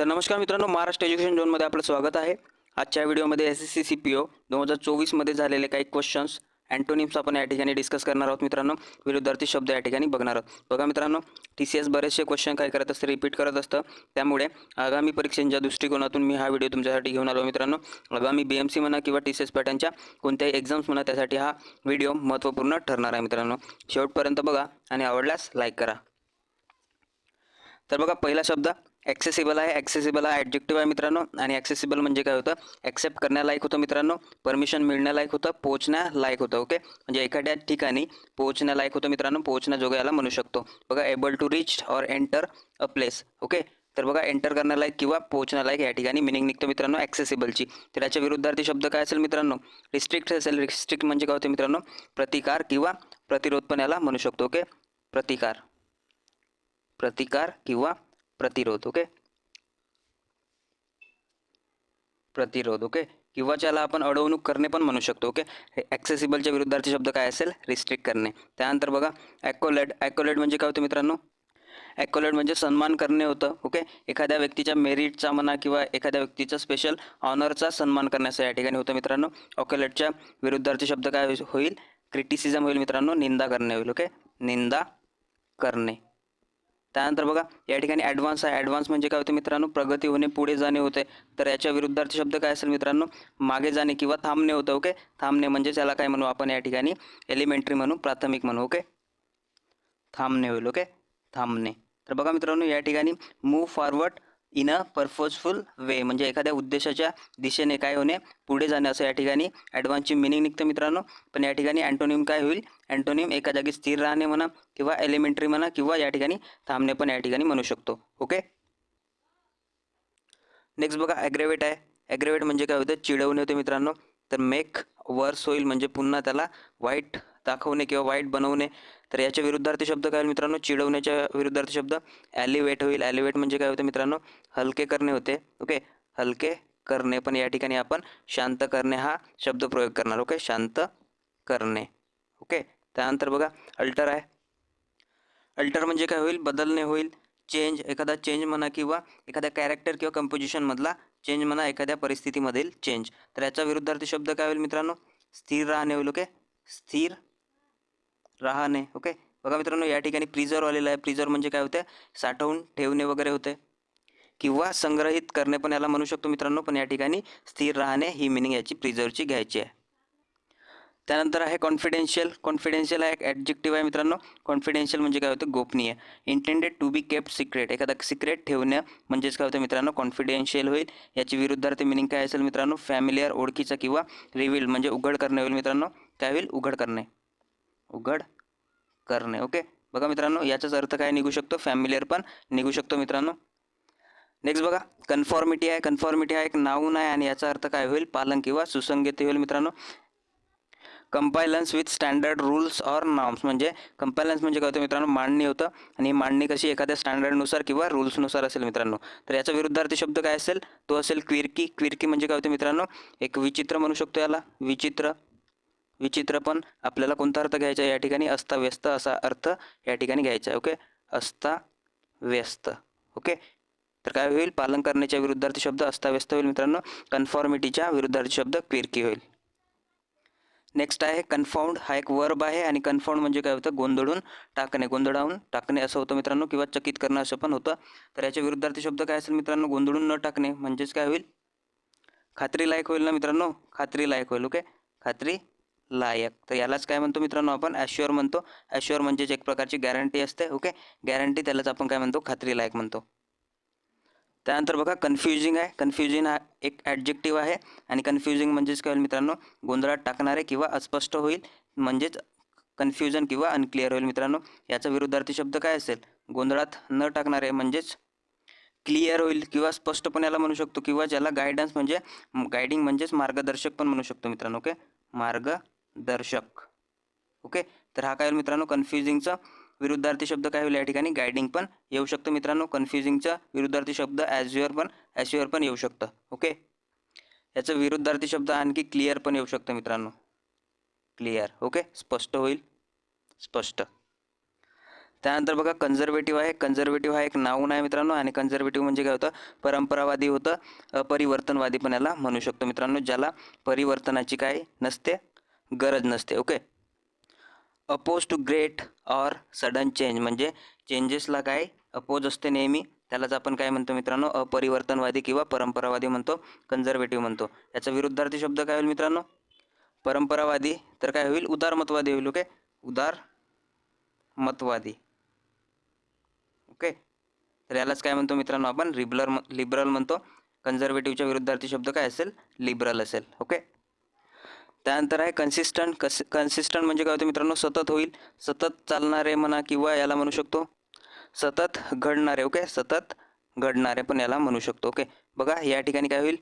तर नमस्कार मित्रांनो महाराष्ट्र एज्युकेशन झोनमध्ये आपलं स्वागत आहे. आजच्या व्हिडिओमध्ये S S C C P O दोन हजार चोवीसमध्ये झालेले काही क्वेश्चन्स अँटोनिम्स आपण या ठिकाणी डिस्कस करणार आहोत मित्रांनो. विरुद्धार्थी शब्द या ठिकाणी बघणार आहोत. बघा मित्रांनो टी सी एस बरेचसे क्वेश्चन काय करत असतं रिपीट करत असतं. त्यामुळे आगामी परीक्षांच्या दृष्टिकोनातून मी हा व्हिडिओ तुमच्यासाठी घेऊन आलो मित्रांनो. आगामी बी एम सी म्हणा किंवा टी सी एस पॅटर्नच्या कोणत्याही एक्झाम्स म्हणा त्यासाठी हा व्हिडिओ महत्त्वपूर्ण ठरणार आहे मित्रांनो. शेवटपर्यंत बघा आणि आवडल्यास लाईक करा. तर बघा पहिला शब्द ॲक्सेसिबल आहे ॲक्सेसिबल हा ॲडजेक्टिव्ह आहे मित्रांनो. आणि ॲक्सेसिबल म्हणजे काय होतं? ॲक्सेप्ट करण्यालायक होतं मित्रांनो. परमिशन मिळण्यालायक होतं. पोहोचण्यालायक होतं ओके म्हणजे एखाद्या ठिकाणी पोहोचण्यालायक होतं मित्रांनो. पोहोचण्याजोगं याला म्हणू शकतो. बघा able to reach or enter a place okay तर बघा एंटर करण्यालायक किंवा पोहोचण्यालायक या ठिकाणी मिनिंग निघतो मित्रांनो ॲक्सेसिबलची तर याच्या विरुद्धार्थी शब्द काय असेल मित्रांनो? रिस्ट्रिक्ट असेल. रिस्ट्रिक्ट म्हणजे काय होते मित्रांनो? प्रतिकार किंवा प्रतिरोध पण याला म्हणू शकतो ओके प्रतिकार. प्रतिकार किंवा प्रतिरोध ओके? प्रतिरोध ओके? किंवा ज्याला आपण अडवणूक करणे पण म्हणू शकतो ओके? हे ॲक्सेसिबलच्या विरुद्धार्थी शब्द काय असेल? रिस्ट्रिक्ट करणे. त्यानंतर बघा ॲकोलेड ॲकोलेड म्हणजे काय होतं मित्रांनो? ॲकोलेड म्हणजे सन्मान करणे होतं ओके? एखाद्या व्यक्तीच्या मेरिटचा म्हणा किंवा एखाद्या व्यक्तीचा स्पेशल ऑनरचा सन्मान करण्याचा या ठिकाणी होतं मित्रांनो. ऑकोलेडच्या विरुद्धार्थी शब्द काय होईल? क्रिटिसिझम होईल मित्रांनो. निंदा करणे होईल ओके? निंदा करणे. त्यानंतर बघा या ठिकाणी ॲडव्हान्स आहे. ॲडव्हान्स म्हणजे काय होते मित्रांनो? प्रगती होणे पुढे जाणे होते. तर याच्या विरुद्धार्थी शब्द काय असेल मित्रांनो? मागे जाणे किंवा थांबणे होतं ओके थांबणे म्हणजे त्याला काय म्हणू आपण या ठिकाणी? एलिमेंटरी म्हणू प्राथमिक म्हणू ओके थांबणे होईल ओके थांबणे. तर बघा मित्रांनो या ठिकाणी move forward in a purposeful way म्हणजे एखाद्या उद्देशाच्या दिशेने काय होणे पुढे जाणे असं या ठिकाणी ॲडव्हान्सची मिनिंग निघतं मित्रांनो. पण या ठिकाणी अँटोनिम काय होईल? अँटोनिम एका जागी स्थिर राहणे म्हणा किंवा एलिमेंटरी म्हणा किंवा या ठिकाणी थांबणे पण या ठिकाणी म्हणू शकतो. ओके? नेक्स्ट बघा ॲग्रेवेट आहे. ॲग्रेवेट म्हणजे काय होतं? चिडवणे होते मित्रांनो. तर मेक वर्स होईल म्हणजे पुन्हा त्याला वाईट दाखवणे किंवा वाईट बनवणे तर याच्या विरुद्धार्थी शब्द काय होईल मित्रांनो? चिडवण्याच्या विरुद्धार्थी शब्द ॲलिवेट होईल. ॲलिवेट म्हणजे काय होतं मित्रांनो? हलके करणे होते. ओके हलके करणे. पण या ठिकाणी आपण शांत करणे हा शब्द प्रयोग करणार. ओके शांत करणे. ओके त्यानंतर बघा अल्टर आहे. अल्टर म्हणजे काय होईल? बदलणे होईल. चेंज एखादा चेंज म्हणा किंवा एखाद्या कॅरेक्टर किंवा कंपोजिशनमधला चेंज म्हणा एखाद्या परिस्थितीमधील चेंज तर याचा विरुद्धार्थी शब्द काय होईल मित्रांनो? स्थिर राहणे होईल. ओके स्थिर राहणे ओके बघा मित्रांनो या ठिकाणी प्रिझर्व आलेलं आहे. प्रिझर्व म्हणजे काय होतं? साठवून ठेवणे वगैरे होते. किंवा संग्रहित करणे पण याला म्हणू शकतो मित्रांनो पण या ठिकाणी स्थिर राहणे ही मिनिंग याची प्रिझर्वची घ्यायची आहे. त्यानंतर आहे कॉन्फिडेन्शियल कॉन्फिडेन्शियल हा एक ॲडजेक्टिव्ह आहे मित्रांनो. कॉन्फिडेन्शियल म्हणजे काय होतं? गोपनीय. Intended to be kept secret एखादा सिक्रेट ठेवणं म्हणजेच काय होतं मित्रांनो? कॉन्फिडेन्शियल होईल. याची विरुद्धार्थ मिनिंग काय असेल मित्रांनो? फॅमिलियर ओळखीचा किंवा रिव्हील म्हणजे उघड करणे होईल मित्रांनो. काय होईल? उघड करणे. उघड करणे. ओके बघा मित्रांनो याचाच अर्थ काय निघू शकतो? फॅमिलियर पण निघू शकतो मित्रांनो. नेक्स्ट बघा कन्फॉर्मिटी आहे. कन्फॉर्मिटी हा एक नाऊन आहे आणि याचा अर्थ काय होईल? पालन किंवा सुसंगती होईल मित्रांनो. Compliance with standard rules or norms म्हणजे कंपायलन्स म्हणजे काय होतं मित्रांनो? मांडणी होतं आणि मांडणी कशी? एखाद्या स्टँडर्डनुसार किंवा रूल्सनुसार असेल मित्रांनो. तर याचा विरुद्धार्थी शब्द काय असेल? तो असेल क्विरकी. क्विरकी म्हणजे काय होतं मित्रांनो? एक विचित्र म्हणू शकतो याला. विचित्र. विचित्र पण आपल्याला कोणता अर्थ घ्यायचा आहे या ठिकाणी? अस्ताव्यस्त असा अर्थ या ठिकाणी घ्यायचा आहे ओके? अस्ताव्यस्त ओके? तर काय होईल? पालन करण्याच्या विरुद्धार्थी शब्द अस्ताव्यस्त होईल मित्रांनो. कन्फॉर्मिटीच्या विरुद्धार्थी शब्द क्विरकी होईल. नेक्स्ट आहे कन्फाऊंड हा एक वर्ब आहे आणि कन्फाऊंड म्हणजे काय होतं? गोंधळून टाकणे. गोंधळावून टाकणे असं होतं मित्रांनो किंवा चकित करणं असं पण होतं. तर याच्या विरुद्धार्थी शब्द काय असेल मित्रांनो? गोंधळून न टाकणे. म्हणजेच काय होईल? खात्री लायक होईल ना मित्रांनो? खात्री लायक होईल ओके? खात्री लायक. तर यालाच काय म्हणतो मित्रांनो आपण? ॲश्युअर म्हणतो. ॲश्युअर म्हणजेच एक प्रकारची गॅरंटी असते ओके गॅरंटी त्यालाच आपण काय म्हणतो? खात्री लायक म्हणतो. त्यानंतर बघा कन्फ्युजिंग आहे. कन्फ्युजिंग हा एक ॲडजेक्टिव्ह आहे आणि कन्फ्युजिंग म्हणजेच काय होईल मित्रांनो? गोंधळात टाकणारे किंवा अस्पष्ट होईल म्हणजेच कन्फ्युजन किंवा अनक्लिअर होईल मित्रांनो. याचा विरुद्धार्थी शब्द काय असेल? गोंधळात न टाकणारे म्हणजेच क्लिअर होईल किंवा स्पष्टपणे याला म्हणू शकतो किंवा ज्याला गायडन्स म्हणजे गायडिंग म्हणजेच मार्गदर्शक पण म्हणू शकतो मित्रांनो ओके मार्ग दर्शक. ओके तर हा काय होईल मित्रांनो? कन्फ्युजिंगचा विरुद्धार्थी शब्द काय होईल या ठिकाणी? गायडिंग पण येऊ शकतं मित्रांनो. कन्फ्युजिंगचा विरुद्धार्थी शब्द ॲज्युअर पण ॲस्युअर पण येऊ शकतं. ओके याचं विरुद्धार्थी शब्द आणखी क्लिअर पण येऊ शकतं मित्रांनो. क्लिअर ओके स्पष्ट होईल. स्पष्ट. त्यानंतर बघा कन्झर्वेटिव्ह आहे. कन्झर्वेटिव्ह हा एक नाऊन आहे मित्रांनो. आणि कन्झर्वेटिव्ह म्हणजे काय होतं? परंपरावादी होतं. अपरिवर्तनवादी पण याला म्हणू शकतो मित्रांनो ज्याला परिवर्तनाची काय नसते गरज नसते okay oppose to great or sudden change म्हणजे चेंजेसला काय अपोज असते नेहमी त्यालाच आपण काय म्हणतो मित्रांनो? अपरिवर्तनवादी किंवा परंपरावादी म्हणतो कन्झर्वेटिव्ह म्हणतो. याचा विरुद्धार्थी शब्द काय होईल मित्रांनो? परंपरावादी तर काय होईल? उदारमतवादी होईल ओके उदार मतवादी ओके तर यालाच काय म्हणतो मित्रांनो आपण? रिबलर लिबरल म्हणतो. कन्झर्वेटिव्हच्या विरुद्धार्थी शब्द काय असेल? लिबरल असेल ओके त्यानंतर आहे कन्सिस्टंट कस कन्सिस्टंट म्हणजे काय होतं मित्रांनो? सतत होईल. सतत चालणारे म्हणा किंवा याला म्हणू शकतो सतत घडणारे ओके सतत घडणारे पण याला म्हणू शकतो ओके बघा या ठिकाणी काय होईल?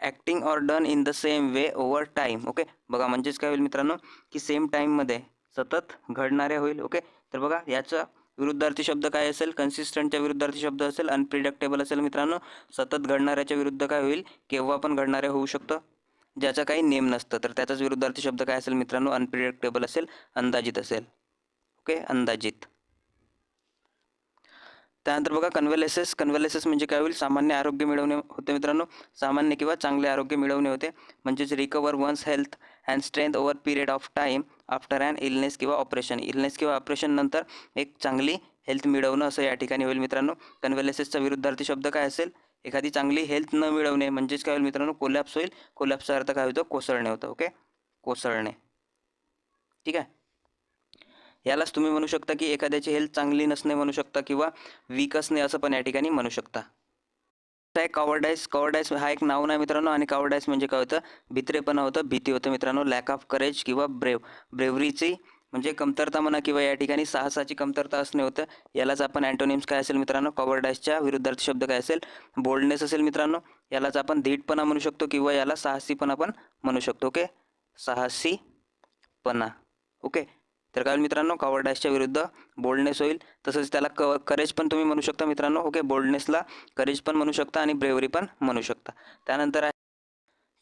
Acting or done in the same way over time okay बघा म्हणजेच काय होईल मित्रांनो? की सेम टाईममध्ये सतत घडणारे होईल ओके तर बघा याचा विरुद्धार्थी शब्द काय असेल? कन्सिस्टंटच्या विरुद्धार्थी शब्द असेल अनप्रिडक्टेबल असेल मित्रांनो. सतत घडणाऱ्याच्या विरुद्ध काय होईल? केव्हा पण घडणारे होऊ शकतं. ज्याचा काही नेम नसतं. तर त्याचाच विरुद्धार्थी शब्द काय असेल मित्रांनो? अनप्रिडिक्टेबल असेल अंदाजित असेल. ओके अंदाजित. त्यानंतर बघा कन्व्हलेसेस कन्व्हलेसेस म्हणजे काय होईल? सामान्य आरोग्य मिळवणे होते मित्रांनो. सामान्य किंवा चांगले आरोग्य मिळवणे होते. म्हणजेच recover one's health and strength over period of time after and illness किंवा ऑपरेशन इलनेस किंवा ऑपरेशन नंतर एक चांगली हेल्थ मिळवणं असं या ठिकाणी होईल मित्रांनो. कन्व्हलेसेसचा विरुद्धार्थी शब्द काय असेल? एखादी चांगली हेल्थ न मिळवणे म्हणजेच काय होईल मित्रांनो? कोलॅप्स होईल. कोलॅप्सचा अर्थ काय होतो? कोसळणे होतं ओके कोसळणे. ठीक आहे? यालाच तुम्ही म्हणू शकता की एखाद्याची हेल्थ चांगली नसणे म्हणू शकता किंवा वीक असणे असं पण या ठिकाणी म्हणू शकता. आहे कॉवर्डाईस कॉवर्डाईस हा एक नाव नाही मित्रांनो आणि कॉवर्डाईस म्हणजे काय होतं? भित्रेपणा होतं भीती होतं मित्रांनो लॅक ऑफ करेज किंवा ब्रेव ब्रेवरीची म्हणजे कमतरता म्हणा किंवा या ठिकाणी साहसाची कमतरता असणे होतं यालाच आपण अँटोनिम्स काय असेल मित्रांनो? कॉवर्डाईसच्या विरुद्धार्थी शब्द काय असेल? बोल्डनेस असेल मित्रांनो यालाच आपण धीटपणा म्हणू शकतो किंवा याला साहसीपणा पण म्हणू शकतो ओके साहसीपणा ओके तर काय मित्रांनो? कॉवर्डाईसच्या विरुद्ध बोल्डनेस होईल. तसंच त्याला क करेज पण तुम्ही म्हणू शकता मित्रांनो ओके बोल्डनेसला करेज पण म्हणू शकता आणि ब्रेवरी पण म्हणू शकता. त्यानंतर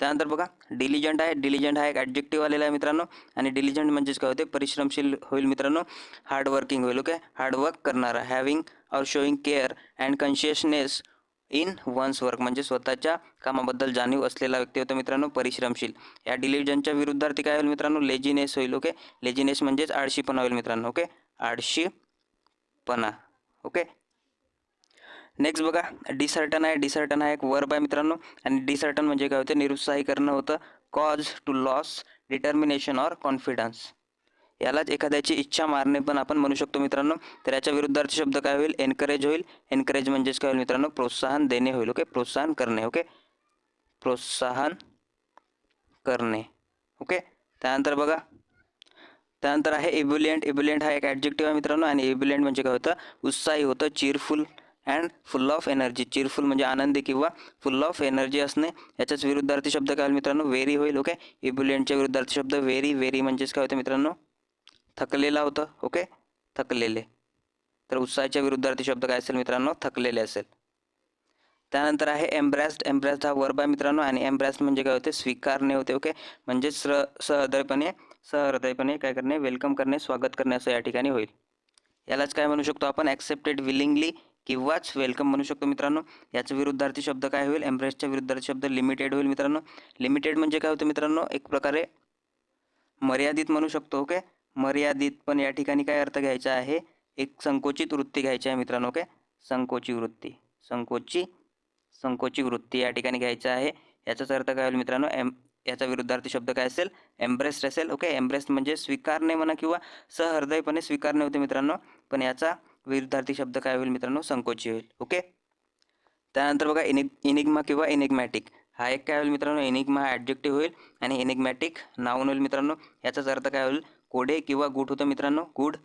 त्यानंतर बघा डिलिजंट आहे डिलिजंट हा एक ॲडजेक्टिव्ह आलेला आहे मित्रांनो. आणि डिलिजंट म्हणजेच काय होते? परिश्रमशील होईल मित्रांनो. हार्डवर्किंग होईल ओके हार्डवर्क करणारा having or showing care and conscientiousness in one's work म्हणजे स्वतःच्या कामाबद्दल जाणीव असलेला व्यक्ती होता मित्रांनो परिश्रमशील. या डिलिजनच्या विरुद्धार्थी काय होईल मित्रांनो? लेजिनेस होईल ओके लेजिनेस म्हणजेच आळशीपणा होईल मित्रांनो ओके आळशीपणा ओके नेक्स्ट बघा डिसर्टन आहे डिसर्टन हा एक वर्ब आहे मित्रांनो. आणि डिसर्टन म्हणजे काय होतं? निरुत्साही करणं होतं. Cause to loss determination or confidence यालाच एखाद्याची इच्छा मारणे पण आपण म्हणू शकतो मित्रांनो. तर याच्या विरुद्धार्थ शब्द काय होईल? एनकरेज होईल. एनकरेज म्हणजेच काय होईल मित्रांनो? प्रोत्साहन देणे होईल ओके प्रोत्साहन करणे ओके प्रोत्साहन करणे ओके त्यानंतर बघा. त्यानंतर आहे एब्युलियंट एब्युलियंट हा एक ॲडजेक्टिव्ह आहे मित्रांनो. आणि एब्युलियंट म्हणजे काय होतं? उत्साही होतं cheerful and full of energy cheerful म्हणजे आनंदी किंवा फुल ऑफ एनर्जी असणे याच्याच विरुद्धार्थी शब्द काय होईल मित्रांनो? वेरी होईल ओके एब्युलियंटच्या विरुद्धार्थी शब्द वेरी वेरी म्हणजेच काय होतं मित्रांनो? थकलेला होतं ओके थकलेले. तर उत्साहाच्या विरुद्धार्थी शब्द काय असेल मित्रांनो? थकलेले असेल. त्यानंतर आहे एम्ब्रॅस्ड एम्ब्रॅस्ड हा वर्ब आहे मित्रांनो आणि एम्ब्रॅस्ड म्हणजे काय होते? स्वीकारणे होते ओके म्हणजे स्र सहृदयपणे सहृदयपणे काय करणे? वेलकम करणे स्वागत करणे असं या ठिकाणी होईल. यालाच काय म्हणू शकतो आपण? ॲक्सेप्टेड विलिंगली किंवाच वेलकम म्हणू शकतो मित्रांनो. याचं विरुद्धार्थी शब्द काय होईल? एम्ब्रेसच्या विरुद्धार्थी शब्द लिमिटेड होईल मित्रांनो. लिमिटेड म्हणजे काय होतं मित्रांनो? एक प्रकारे मर्यादित म्हणू शकतो ओके मर्यादित पण या ठिकाणी काय अर्थ घ्यायचा आहे? एक संकोचित वृत्ती घ्यायची आहे मित्रांनो ओके संकोची वृत्ती. संकोची संकोची वृत्ती या ठिकाणी घ्यायचा आहे. याचाच अर्थ काय होईल मित्रांनो? एम याचा विरुद्धार्थी शब्द काय असेल? एम्ब्रेस्ड असेल ओके एम्ब्रेस्ड म्हणजे स्वीकारणे म्हणा किंवा सहृदयपणे स्वीकारणे होते मित्रांनो. पण याचा विरुद्धार्थी शब्द काय होईल मित्रांनो? संकोची होईल ओके त्यानंतर बघा इनिग इनिग्मा किंवा इनिग्मॅटिक हा एक काय होईल मित्रांनो? एनिग्मा हा ॲडजेक्टिव्ह होईल आणि एनिग्मॅटिक नाऊन होईल मित्रांनो. याचाच अर्थ काय होईल? कोडे किंवा गुड होतं मित्रांनो. Good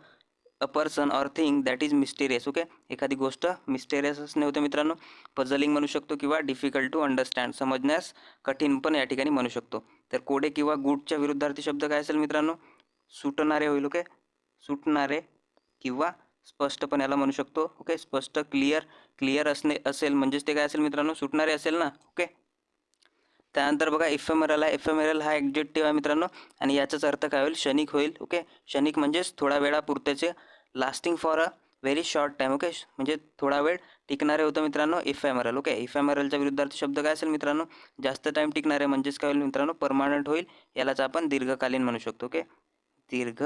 a person or thing that is mysterious okay एखादी गोष्ट मिस्टेरियस असणे होतं मित्रांनो. पझलिंग म्हणू शकतो किंवा डिफिकल्ट टू अंडरस्टँड समजण्यास कठीण पण या ठिकाणी म्हणू शकतो. तर कोडे किंवा गुडच्या विरुद्धार्थी शब्द काय असेल मित्रांनो? सुटणारे होईल ओके सुटणारे किंवा स्पष्ट पण याला म्हणू शकतो. ओके स्पष्ट क्लिअर क्लिअर असणे असेल म्हणजेच ते काय असेल मित्रांनो? सुटणारे असेल ना? ओके त्यानंतर बघा इफेमेरल आहे. इफेमेरल हा एक्झेक्टिव्ह आहे मित्रांनो. आणि याचाच अर्थ काय होईल? क्षणिक होईल. ओके क्षणिक म्हणजेच थोडा वेळापुरतेचे lasting for a very short time okay म्हणजे थोडा वेळ टिकणारे होतं मित्रांनो इफॅमरल ओके इफॅमरलच्या विरुद्धार्थ शब्द काय असेल मित्रांनो? जास्त टाईम टिकणारे म्हणजेच काय होईल मित्रांनो? परमानंट होईल. यालाच आपण दीर्घकालीन म्हणू शकतो. ओके दीर्घ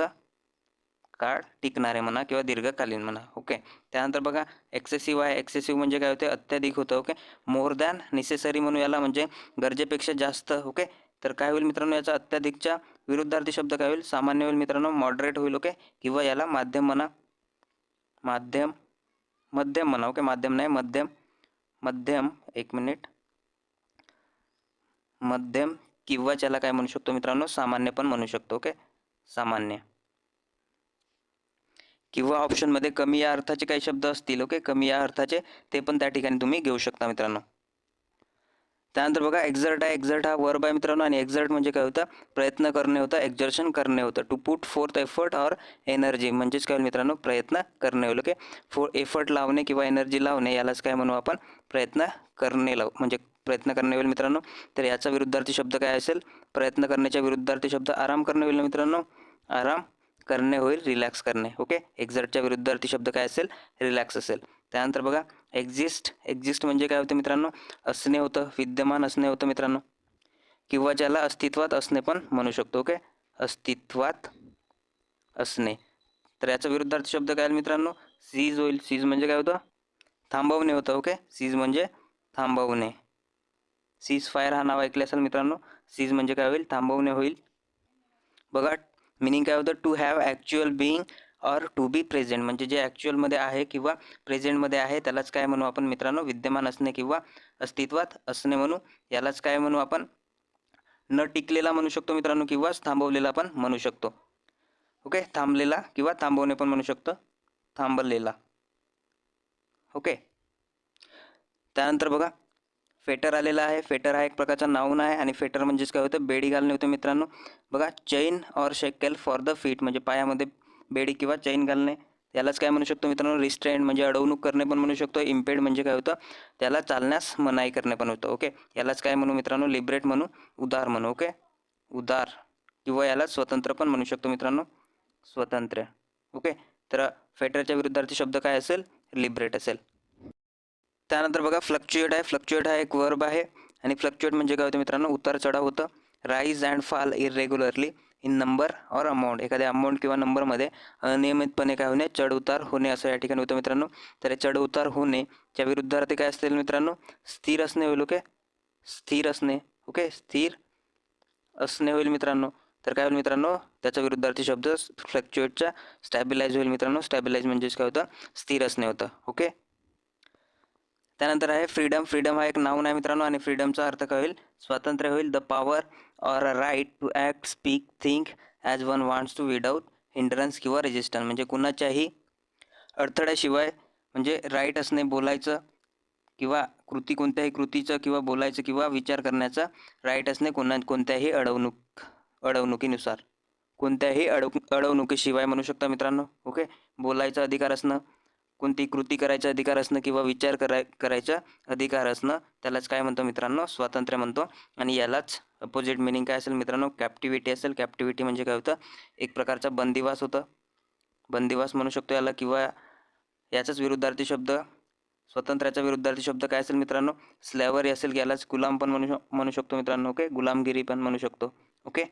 काळ टिकणारे म्हणा किंवा दीर्घकालीन म्हणा ओके त्यानंतर बघा एक्सेसिव्ह आहे. एक्सेसिव्ह म्हणजे काय होते? अत्याधिक होतं ओके मोर दॅन नेसेसरी म्हणू याला म्हणजे गरजेपेक्षा जास्त ओके तर काय होईल मित्रांनो? याचा अत्याधिकच्या विरुद्धार्थी शब्द काय होईल? सामान्य होईल मित्रांनो मॉडरेट होईल ओके किंवा याला माध्यम म्हणा. माध्यम मध्यम म्हणा ओके माध्यम नाही मध्यम मध्यम एक मिनिट मध्यम किंवा ज्याला काय म्हणू शकतो मित्रांनो? सामान्य पण म्हणू शकतो ओके सामान्य. किंवा ऑप्शनमध्ये कमी या अर्थाचे काही शब्द असतील ओके कमी या अर्थाचे ते पण त्या ठिकाणी तुम्ही घेऊ शकता मित्रांनो. त्यानंतर बघा एक्झर्ट आहे. एक्झर्ट हा वर्ब आहे मित्रांनो आणि एक्झर्ट म्हणजे काय होतं? प्रयत्न करणे होतं एक्झर्शन करणे होतं. To put forth effort or energy म्हणजेच काय होईल मित्रांनो? प्रयत्न करणे होईल ओके फोर एफर्ट लावणे किंवा एनर्जी लावणे यालाच काय म्हणू आपण? प्रयत्न करणे लाव म्हणजे प्रयत्न करणे होईल मित्रांनो. तर याचा विरुद्धार्थी शब्द काय असेल? प्रयत्न करण्याच्या विरुद्धार्थी शब्द आराम करणे होईल मित्रांनो? आराम करणे होईल रिलॅक्स करणे. ओके एक्झर्टच्या विरुद्धार्थी शब्द काय असेल? रिलॅक्स असेल. त्यानंतर बघा एक्झिस्ट एक्झिस्ट म्हणजे काय होतं मित्रांनो? असणे होतं विद्यमान असणे होतं मित्रांनो. किंवा ज्याला अस्तित्वात असणे पण म्हणू शकतो. ओके अस्तित्वात असणे. तर याचा विरुद्धार्थी शब्द काय मित्रांनो? सीज होईल. सीज म्हणजे काय होतं? थांबवणे होतं. ओके सीज म्हणजे थांबवणे. सीज फायर हा नाव ऐकले असेल मित्रांनो? सीज म्हणजे काय होईल? थांबवणे होईल. बघा मिनिंग काय होतं? To have actual being or to be present म्हणजे जे ॲक्च्युअलमध्ये आहे किंवा प्रेझेंटमध्ये आहे त्यालाच काय म्हणू आपण मित्रांनो? विद्यमान असणे किंवा अस्तित्वात असणे म्हणू. यालाच काय म्हणू आपण? न टिकलेला म्हणू शकतो मित्रांनो किंवा थांबवलेला पण म्हणू शकतो. ओके थांबलेला किंवा थांबवणे पण म्हणू शकतो. थांबलेला. ओके त्यानंतर बघा फेटर आलेला आहे. फेटर हा एक प्रकारचा नाऊन आहे आणि फेटर म्हणजेच काय होतं? बेडी घालणे होतं मित्रांनो. बघा chain or shackle for the feet म्हणजे पायामध्ये बेडी किंवा चैन घालणे. यालाच काय म्हणू शकतो मित्रांनो? रिस्ट्रेंट म्हणजे अडवणूक करणे पण म्हणू शकतो. इम्पेड म्हणजे काय होतं? त्याला चालण्यास मनाई करणे पण होतं. ओके? यालाच काय म्हणू मित्रांनो? लिबरेट म्हणू उदार म्हणू. ओके? उदार किंवा याला स्वतंत्र पण म्हणू शकतो मित्रांनो. स्वतंत्र. ओके? तर फेटरच्या विरुद्धार्थी शब्द काय असेल? लिबरेट असेल. त्यानंतर बघा फ्लक्च्युएट आहे. फ्लक्च्युएट हा एक वर्ब आहे. आणि फ्लक्च्युएट म्हणजे काय होतं मित्रांनो? उतार चढाव होतं. Rise and fall irregularly in number or amount एखाद्या अमाऊंट किंवा नंबरमध्ये अनियमितपणे काय होणे चढ उतार होणे असं या ठिकाणी होतं मित्रांनो. तर चढ उतार होणे च्या विरुद्धार्थी काय असतील मित्रांनो? स्थिर असणे होईल ओके स्थिर असणे ओके स्थिर असणे होईल मित्रांनो. तर काय होईल मित्रांनो? त्याचा विरुद्धार्थी शब्द फ्लक्च्युएटच्या स्टॅबिलाइज होईल मित्रांनो. स्टॅबिलाइज म्हणजेच काय होतं? स्थिर असणे होतं ओके त्यानंतर आहे फ्रीडम फ्रीडम हा एक नाऊन आहे मित्रांनो आणि फ्रीडमचा अर्थ काय होईल? स्वातंत्र्य होईल. The power or a right to act speak think as one wants to without hindrance किंवा रेजिस्टन्स म्हणजे कुणाच्याही अडथळ्याशिवाय म्हणजे राईट असणे बोलायचं किंवा कृती कोणत्याही कृतीचं किंवा बोलायचं किंवा विचार करण्याचं राईट असणे कोणा कोणत्याही अडवणूक अडवणुकीनुसार. कोणत्याही अडव अडवणुकीशिवाय म्हणू शकता मित्रांनो. ओके बोलायचा अधिकार असणं कोणती कृती करायचा अधिकार असणं किंवा विचार कराय करायचा अधिकार असणं त्यालाच काय म्हणतो मित्रांनो? स्वातंत्र्य म्हणतो. आणि यालाच अपोजिट मिनिंग काय असेल मित्रांनो? कॅप्टिव्हिटी असेल. कॅप्टिव्हिटी म्हणजे काय होतं? एक प्रकारचा बंदिवास होतं. बंदिवास म्हणू शकतो याला किंवा याचाच विरुद्धार्थी शब्द स्वातंत्र्याचा विरुद्धार्थी शब्द काय असेल मित्रांनो? स्लॅवरी असेल यालाच गुलाम पण म्हणू म्हणू शकतो मित्रांनो. ओके गुलामगिरी पण म्हणू शकतो. Okay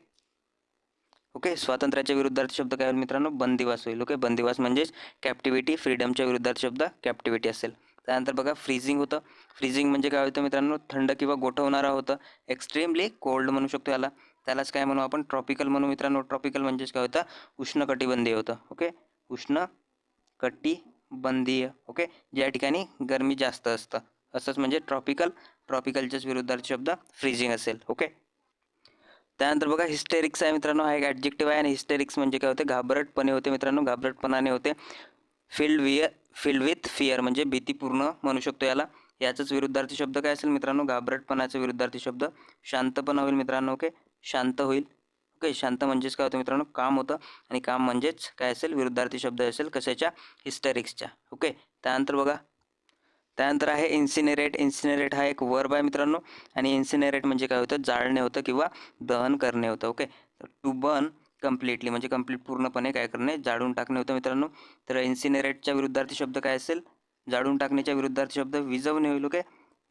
okay? स्वातंत्र्याच्या विरुद्धार्थ शब्द काय होईल मित्रांनो? बंदिवास होईल. ओके? बंदिवास म्हणजेच कॅप्टिव्हिटी फ्रीडमच्या विरुद्धार्थ शब्द कॅप्टिव्हिटी असेल. त्यानंतर बघा फ्रीजिंग होतं. फ्रीजिंग म्हणजे काय होतं मित्रांनो? थंड किंवा गोठवणारा होतं. एक्स्ट्रीमली कोल्ड म्हणू शकतो याला. त्यालाच काय म्हणू आपण? ट्रॉपिकल म्हणू मित्रांनो. ट्रॉपिकल म्हणजेच काय होतं? उष्णकटिबंधीय होतं. ओके? उष्ण कटिबंधीय ओके? ज्या ठिकाणी गरमी जास्त असतं. असंच म्हणजे ट्रॉपिकल ट्रॉपिकलच्याच विरुद्धार्थ शब्द फ्रीजिंग असेल. ओके? त्यानंतर बघा हिस्टेरिक्स आहे मित्रांनो हा एक ॲडजेक्टिव्ह आहे आणि हिस्टेरिक्स म्हणजे काय होते? घाबरटपणे होते मित्रांनो घाबरटपणाने होते. Filled wear filled with fear म्हणजे भीतीपूर्ण म्हणू शकतो याला. याचाच विरुद्धार्थी शब्द काय असेल मित्रांनो? घाबरटपणाचा विरुद्धार्थी शब्द. शांतपणा होईल मित्रांनो ओके शांत होईल. ओके शांत म्हणजेच काय होतं मित्रांनो? काम होतं. आणि काम म्हणजेच काय असेल? विरुद्धार्थी शब्द असेल कशाच्या? हिस्टेरिक्सच्या ओके त्यानंतर बघा त्यानंतर आहे इन्सिनेरेट इन्सिनेरेट हा एक वर्ब आहे मित्रांनो. आणि इन्सिनेरेट म्हणजे काय होतं? जाळणे होतं किंवा दहन करणे होतं. ओके टू बर्न कम्प्लिटली म्हणजे कंप्लीट पूर्णपणे काय करणे? जाळून टाकणे होतं मित्रांनो. तर इन्सिनेरेटच्या विरुद्धार्थी शब्द काय असेल? जाळून टाकण्याच्या विरुद्धार्थी शब्द विजवणे होईल. ओके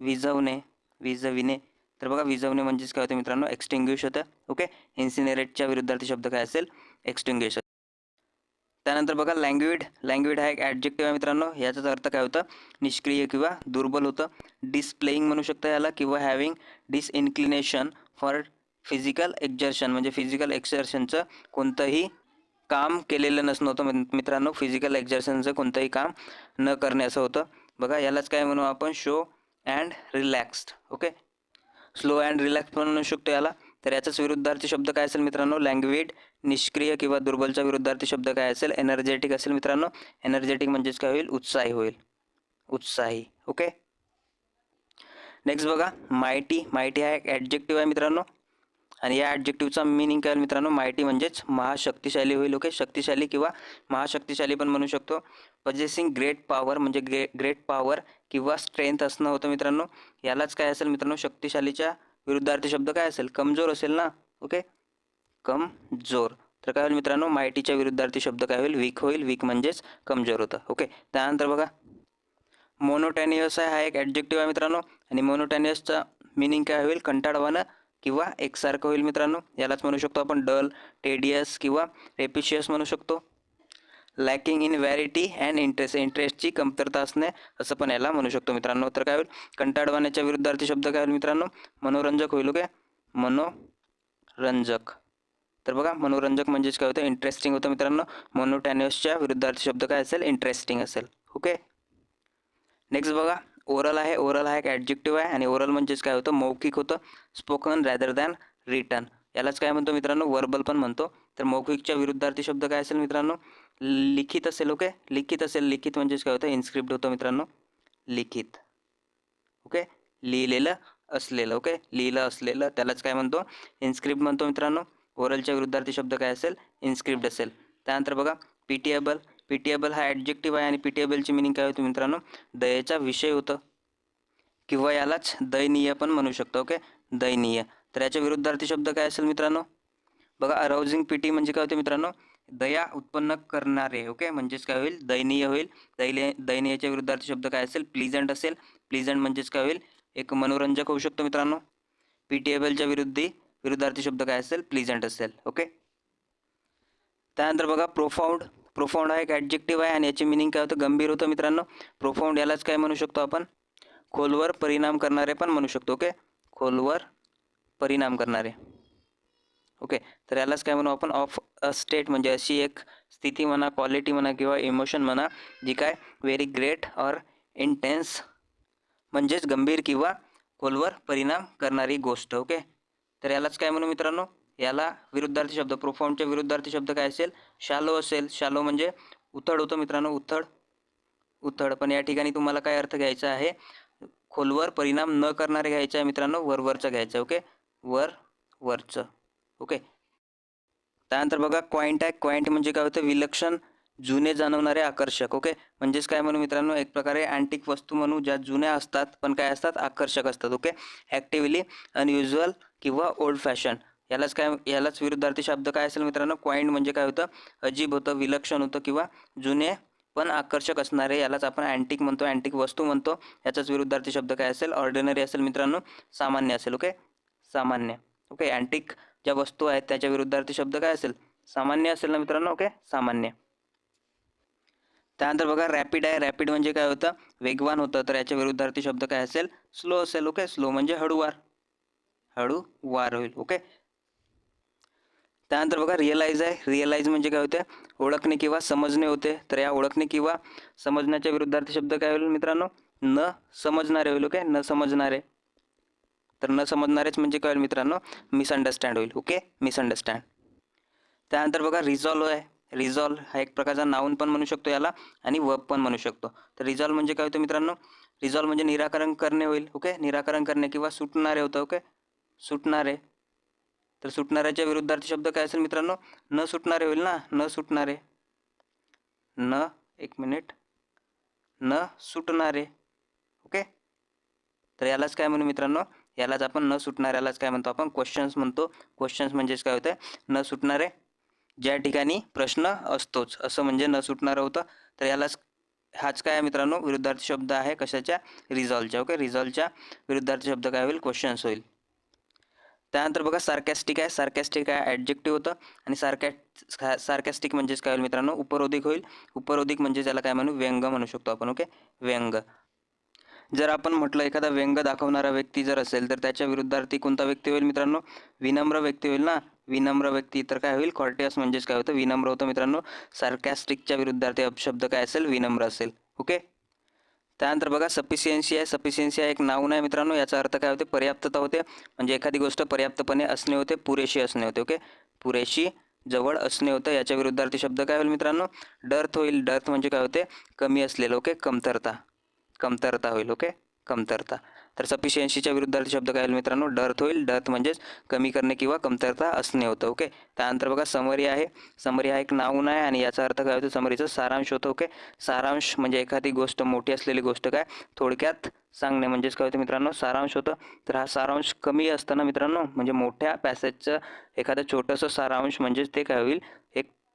विजवणे विजविणे तर बघा विजवणे म्हणजेच काय होतं मित्रांनो? एक्स्टिंग्युश होतं. ओके इन्सिनेरेटच्या विरुद्धार्थी शब्द काय असेल? एक्सटिंग्विश त्यानंतर बघा लँग्विड लँग्विड हा एक ॲडजेक्टिव्ह आहे मित्रांनो. याचाच अर्थ काय होतं? निष्क्रिय किंवा दुर्बल होतं. डिस्प्लेईंग म्हणू शकता याला किंवा having disinclination for physical exertion म्हणजे फिजिकल एक्झर्शनचं कोणतंही काम केलेलं नसणं होतं. मित्रांनो फिजिकल एक्झर्शनचं कोणतंही काम न करणे असं होतं. बघा यालाच काय म्हणू आपण? Show and relaxed okay slow and relax पण म्हणू शकतो याला. तर याचाच विरुद्धार्थी शब्द काय असेल मित्रांनो? लँग्विड निष्क्रिय किंवा दुर्बलचा विरुद्धार्थी शब्द काय असेल? एनर्जेटिक असेल मित्रांनो. एनर्जेटिक म्हणजेच काय होईल? उत्साही होईल. उत्साही. ओके नेक्स्ट बघा. मायटी मायटी हा एक ॲडजेक्टिव्ह आहे मित्रांनो. आणि या ॲडजेक्टिव्हचा मिनिंग काय होईल मित्रांनो? मायटी म्हणजेच महाशक्तिशाली होईल. ओके शक्तिशाली किंवा महाशक्तिशाली पण म्हणू शकतो. पजेसिंग ग्रेट पॉवर म्हणजे ग्रे ग्रेट पॉवर किंवा स्ट्रेंथ असणं होतं मित्रांनो. यालाच काय असेल मित्रांनो? शक्तिशालीच्या विरुद्धार्थी शब्द काय असेल? कमजोर असेल ना? ओके कमजोर तर काय होईल मित्रांनो? मायटीच्या विरुद्धार्थी शब्द काय होईल? वीक होईल. वीक म्हणजेच कमजोर होतं. ओके त्यानंतर बघा. मोनोटॅनियस आहे. हा एक ॲडजेक्टिव्ह आहे मित्रांनो. आणि मोनोटॅनियसचा मिनिंग काय होईल? कंटाळवाणं किंवा एकसारखं होईल मित्रांनो. यालाच म्हणू शकतो आपण डल टेडियस किंवा रेपिशियस म्हणू शकतो. Lacking in variety and interest इंटरेस्टची कमतरता असणे असं पण याला म्हणू शकतो मित्रांनो. तर काय होईल? कंटाळवाण्याच्या विरुद्धार्थी शब्द काय होईल मित्रांनो? मनोरंजक होईल. ओके मनोरंजक. तर बघा मनोरंजक म्हणजेच काय होतं? इंटरेस्टिंग होतं मित्रांनो. मोनोटॅनियसच्या विरुद्धार्थी शब्द काय असेल? इंटरेस्टिंग असेल. ओके? नेक्स्ट बघा. ओरल आहे. ओरल हा एक ॲडजेक्टिव्ह आहे आणि ओरल म्हणजेच काय होतं? मौखिक होतं. स्पोकन रॅदर दॅन रिटर्न यालाच काय म्हणतो मित्रांनो? वर्बल पण म्हणतो. तर मौखिकच्या विरुद्धार्थी शब्द काय असेल मित्रांनो? लिखित असेल ओके? लिखित असेल. लिखित म्हणजेच काय होतं? इन्स्क्रिप्ट होतं मित्रांनो. लिखित. ओके? लिहिलेलं असलेलं ओके? लिहिलं असलेलं. त्यालाच काय म्हणतो? इन्स्क्रिप्ट म्हणतो मित्रांनो. ओरलच्या विरुद्धार्थी शब्द काय असेल? इन्स्क्रिप्ट असेल. त्यानंतर बघा पीटीएबल पीटीएबल हा ॲडजेक्टिव्ह आहे आणि पीटीएबलची मिनिंग काय होती मित्रांनो? दयेचा विषय होतं. किंवा यालाच दयनीय पण म्हणू शकतो ओके दयनीय. तर याच्या विरुद्धार्थी शब्द काय असेल मित्रांनो? बघा अराउजिंग पीटी म्हणजे काय होते मित्रांनो? दया उत्पन्न करणारे ओके म्हणजेच काय होईल? दयनीय होईल. दैले दयनीयच्या विरुद्धार्थी शब्द काय असेल? प्लिझंट असेल. प्लिझंट म्हणजेच काय होईल? एक मनोरंजक होऊ शकतो मित्रांनो. पीटीएबलच्या विरुद्धी विरुद्धार्थी शब्द काय असेल? प्लिझंट असेल. ओके त्यानंतर बघा प्रोफाऊंड प्रोफाऊंड हा एक ॲडजेक्टिव्ह आहे आणि याचे मिनिंग काय होतं? गंभीर होतं मित्रांनो. प्रोफाऊंड यालाच काय म्हणू शकतो आपण? खोलवर परिणाम करणारे पण म्हणू शकतो. ओके खोलवर परिणाम करणारे. ओके तर यालाच काय म्हणू आपण? ऑफ अ स्टेट म्हणजे अशी एक स्थिती म्हणा क्वालिटी म्हणा किंवा इमोशन म्हणा जी काय व्हेरी ग्रेट ऑर इंटेन्स म्हणजेच गंभीर किंवा खोलवर परिणाम करणारी गोष्ट. ओके तर यालाच काय म्हणू मित्रांनो? याला विरुद्धार्थी शब्द प्रोफॉर्मच्या विरुद्धार्थी शब्द काय असेल? शालो असेल. शालो म्हणजे उथळ होतो मित्रांनो उथळ उथळ पण या ठिकाणी तुम्हाला काय अर्थ घ्यायचा आहे? खोलवर परिणाम न करणारे घ्यायचं आहे मित्रांनो वरवरचं घ्यायचं ओके? वर वरचं ओके? त्यानंतर बघा क्वाइंट आहे क्वाइंट म्हणजे काय होतं? विलक्षण जुने जाणवणारे आकर्षक ओके? म्हणजेच काय म्हणू मित्रांनो? एक प्रकारे अँटिक वस्तू म्हणू ज्या जुन्या असतात पण काय असतात? आकर्षक असतात ओके? ॲक्टिव्हली अनयुज्युअल किंवा ओल्ड फॅशन यालाच काय यालाच विरुद्धार्थी शब्द काय असेल मित्रांनो? क्वाइंट म्हणजे काय होतं? अजीब होतं विलक्षण होतं किंवा जुने पण आकर्षक असणारे यालाच आपण अँटिक म्हणतो अँटिक वस्तू म्हणतो. याचाच विरुद्धार्थी शब्द काय असेल? ऑर्डिनरी असेल मित्रांनो. सामान्य असेल ओके सामान्य ओके अँटिक ज्या वस्तू आहेत त्याच्या विरुद्धार्थी शब्द काय असेल? सामान्य असेल ना मित्रांनो ओके सामान्य. त्यानंतर बघा रॅपिड आहे. रॅपिड म्हणजे काय होतं? वेगवान होतं. तर याच्या विरुद्धार्थी शब्द काय असेल? स्लो असेल ओके स्लो म्हणजे हळूवार. हळू वार होईल ओके त्यानंतर बघा रिअलाइज आहे. रिअलाइज म्हणजे काय होते? ओळखणे किंवा समजणे होते. तर या ओळखणे किंवा समजण्याच्या विरुद्धार्थी शब्द काय होईल मित्रांनो? न समजणारे होईल ओके न समजणारे. तर न समजणारेच म्हणजे काय होईल मित्रांनो? मिसअंडरस्टँड होईल ओके मिसअंडरस्टँड त्यानंतर बघा रिझॉल्व आहे. रिझॉल्व हा एक प्रकारचा नाऊन पण म्हणू शकतो याला आणि वर्ब पण म्हणू शकतो. तर रिझॉल्व म्हणजे काय होतं मित्रांनो? रिझॉल्व म्हणजे निराकरण करणे होईल ओके निराकरण करणे किंवा सुटणारे होतं ओके सुटणारे. तर सुटणाऱ्याच्या विरुद्धार्थी शब्द काय असेल मित्रांनो? न सुटणारे होईल ना? न सुटणारे. न एक मिनिट. न सुटणारे. ओके? तर यालाच काय म्हणू मित्रांनो? यालाच आपण न सुटणाऱ्यालाच काय म्हणतो आपण? क्वेश्चन्स म्हणतो. क्वेश्चन्स म्हणजेच काय होतं न सुटणारे. ज्या ठिकाणी प्रश्न असतोच. असं म्हणजे न सुटणारं होतं. तर यालाच हाच काय आहे मित्रांनो? विरुद्धार्थी शब्द आहे कशाच्या? रिझॉल्वच्या ओके? रिझॉल्वच्या विरुद्धार्थी शब्द काय होईल? क्वेश्चन्स होईल. त्यानंतर बघा सार्कॅस्टिक आहे. सार्कॅस्टिक आहे ॲडजेक्टिव्ह होतं. आणि सार्कॅ सार्कॅस्टिक म्हणजेच काय होईल मित्रांनो? उपरोधिक होईल. उपरोधिक म्हणजे त्याला काय म्हणू? व्यंग म्हणू शकतो आपण ओके व्यंग. जर आपण म्हटलं एखादा व्यंग दाखवणारा व्यक्ती जर असेल तर त्याच्या विरुद्धार्थी कोणता व्यक्ती होईल मित्रांनो? विनम्र व्यक्ती होईल ना? विनम्र व्यक्ती तर काय होईल? कॉर्टियस म्हणजेच काय होतं? विनम्र होतं मित्रांनो. सार्कॅस्टिकच्या विरुद्धार्थी अपशब्द काय असेल? विनम्र असेल ओके त्यानंतर बघा सफिशियन्सी आहे. सफिशियन्सी आहे एक नाऊन आहे मित्रांनो. याचा अर्थ काय होते? पर्याप्तता होते. म्हणजे एखादी गोष्ट पर्याप्तपणे असणे होते पुरेशी असणे होते ओके पुरेशी जवळ असणे होतं. याच्या विरुद्धार्थी शब्द काय होईल मित्रांनो? डर्थ होईल. डर्थ म्हणजे काय होते? कमी असलेलं ओके कमतरता. कमतरता होईल ओके कमतरता. तर सफिशियन्सीच्या विरुद्धार्थी शब्द काय होईल मित्रांनो? डर्थ होईल. डर्थ म्हणजेच कमी करणे किंवा कमतरता असणे होतं ओके? त्यानंतर बघा समरी आहे. समरी हा एक नाऊन आहे आणि याचा अर्थ काय होतो? समरीचा सारांश होतो ओके? सारांश म्हणजे एखादी गोष्ट मोठी असलेली गोष्ट काय? थोडक्यात सांगणे म्हणजेच काय होतं मित्रांनो? सारांश होतं. तर हा सारांश कमी असताना मित्रांनो म्हणजे मोठ्या पॅसेजचं एखादं छोटंसं सारांश म्हणजेच ते काय होईल?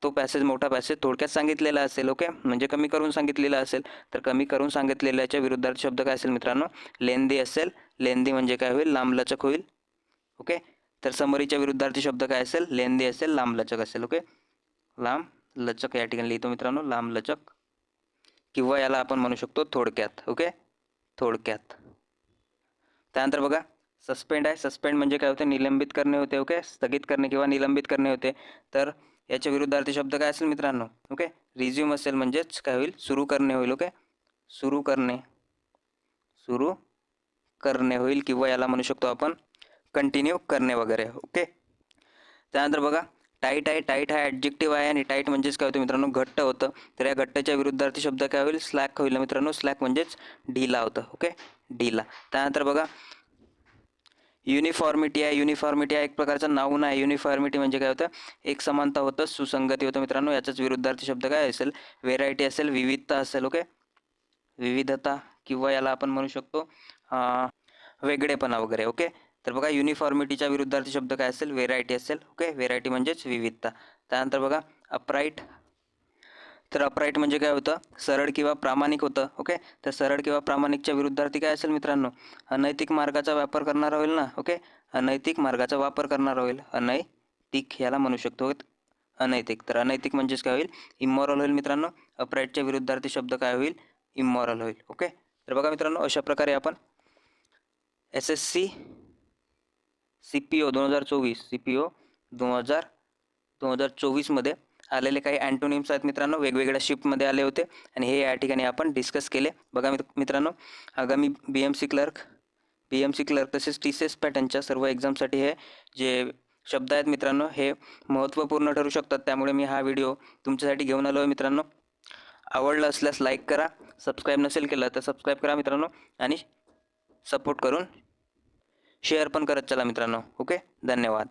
तो पॅसेज मोठा पॅसेज थोडक्यात सांगितलेला असेल ओके म्हणजे कमी करून सांगितलेला असेल. तर कमी करून सांगितलेल्याच्या विरुद्धार्थ शब्द काय असेल मित्रांनो? लेंदी असेल. लेंदी म्हणजे काय होईल? लांबलचक होईल. ओके तर समरीच्या विरुद्धार्थी शब्द काय असेल? लेंदी असेल. लांबलचक असेल. ओके लांब लचक या ठिकाणी लिहितो मित्रांनो. लांब लचक किंवा याला आपण म्हणू शकतो थोडक्यात. ओके थोडक्यात. त्यानंतर बघा. सस्पेंड आहे. सस्पेंड म्हणजे काय होते? निलंबित करणे होते. ओके स्थगित करणे किंवा निलंबित करणे होते. तर याच्या विरुद्धार्थी शब्द काय असेल मित्रांनो? ओके? रिझ्यूम असेल म्हणजेच काय होईल? सुरू करणे होईल ओके? सुरू करणे. सुरू करणे होईल किंवा याला म्हणू शकतो आपण कंटिन्यू करणे वगैरे ओके? त्यानंतर बघा टाईट आहे टाईट हा ॲडजेक्टिव्ह आहे आणि टाईट म्हणजेच काय होतं मित्रांनो? घट्ट होतं. तर या घट्टच्या विरुद्धार्थी शब्द काय होईल? स्लॅक होईल मित्रांनो? स्लॅक म्हणजेच ढिला होतं ओके? ढिला. त्यानंतर बघा युनिफॉर्मिटी आहे युनिफॉर्मिटी हा एक प्रकारचा नाऊन आहे. युनिफॉर्मिटी म्हणजे काय होतं? एक समानता होतं सुसंगती होतं. मित्रांनो याचाच विरुद्धार्थी शब्द काय असेल? व्हेरायटी असेल विविधता असेल ओके विविधता किंवा याला आपण म्हणू शकतो वेगळेपणा वगैरे ओके तर बघा युनिफॉर्मिटीच्या विरुद्धार्थी शब्द काय असेल? व्हेरायटी असेल ओके व्हेरायटी म्हणजेच विविधता. त्यानंतर बघा अपराईट तर अपराईट म्हणजे काय होतं? सरळ किंवा प्रामाणिक होतं ओके? तर सरळ किंवा प्रामाणिकच्या विरुद्धार्थी काय असेल मित्रांनो? अनैतिक मार्गाचा वापर करणारा होईल ना ओके? अनैतिक मार्गाचा वापर करणारा होईल. अनैतिक याला म्हणू शकतो अनैतिक. तर अनैतिक म्हणजेच काय होईल? इमॉरल होईल मित्रांनो. अपराईटच्या विरुद्धार्थी शब्द काय होईल? इमॉरल होईल ओके? तर बघा मित्रांनो अशा प्रकारे आपण S S C C P O दोन हजार चोवीस सी पी ओ दोन हजार दोन हजार चोवीसमध्ये आलेले काही अँटोनिम्स आहेत मित्रांनो वेगवेगळ्या शिफ्टमध्ये आले होते. आणि हे या ठिकाणी आपण डिस्कस केले. बघा मित्र मित्रांनो आगामी B M C clerk B M C clerk तसेच टी सी एस पॅटर्नच्या सर्व एक्झामसाठी हे जे शब्द आहेत मित्रांनो हे महत्त्वपूर्ण ठरू शकतात. त्यामुळे मी हा व्हिडिओ तुमच्यासाठी घेऊन आलो आहे मित्रांनो. आवडलं असल्यास लाईक करा. सबस्क्राईब नसेल केलं तर सबस्क्राईब करा मित्रांनो. आणि सपोर्ट करून शेअर पण करत चला मित्रांनो. ओके धन्यवाद.